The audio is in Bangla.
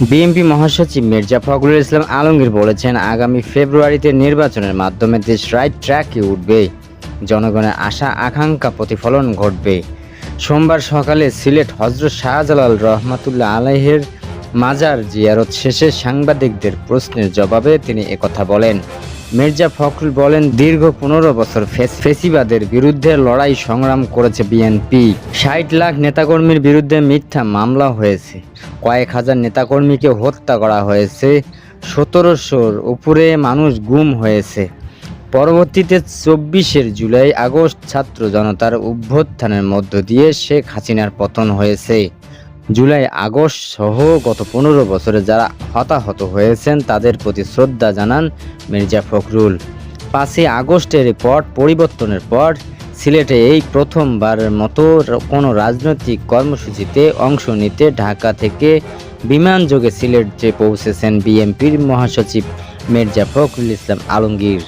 বিএনপি মহাসচিব মির্জা ফখরুল ইসলাম আলমগীর বলেছেন, আগামী ফেব্রুয়ারিতে নির্বাচনের মাধ্যমে দেশ রাইট ট্র্যাকে উঠবে। জনগণের আশা, আকাঙ্ক্ষা প্রতিফলন ঘটবে। সোমবার সকালে সিলেট হজরত শাহজালাল রহমাতুল্লাহ আলাইহের মাজার জিয়ারত শেষে সাংবাদিকদের প্রশ্নের জবাবে তিনি একথা বলেন মির্জা ফখরুল বলেন, দীর্ঘ পনেরো বছর ফেস- ফেসিবাদের বিরুদ্ধে লড়াই সংগ্রাম করেছে বিএনপি। ষাট লাখ নেতাকর্মীর বিরুদ্ধে মিথ্যা মামলা হয়েছে। কয়েক হাজার নেতাকর্মীকে হত্যা করা হয়েছে। সতেরোশোর উপরে মানুষ গুম হয়েছে। পরবর্তীতে চব্বিশের জুলাই আগস্ট ছাত্র জনতার অভ্যুত্থানের মধ্য দিয়ে শেখ হাসিনার পতন হয়েছে। জুলাই, আগস্ট সহ গত পনেরো বছরে যারা হতাহত হয়েছেন, তাদের প্রতি শ্রদ্ধা জানান মির্জা ফখরুল। পাঁচই আগস্টের পর, পরিবর্তনের পর, সিলেটে এই প্রথমবারের মতো কোনো রাজনৈতিক কর্মসূচিতে অংশ নিতে ঢাকা থেকে বিমানযোগে সিলেটে পৌঁছেছেন বিএনপির মহাসচিব মির্জা ফখরুল ইসলাম আলমগীর।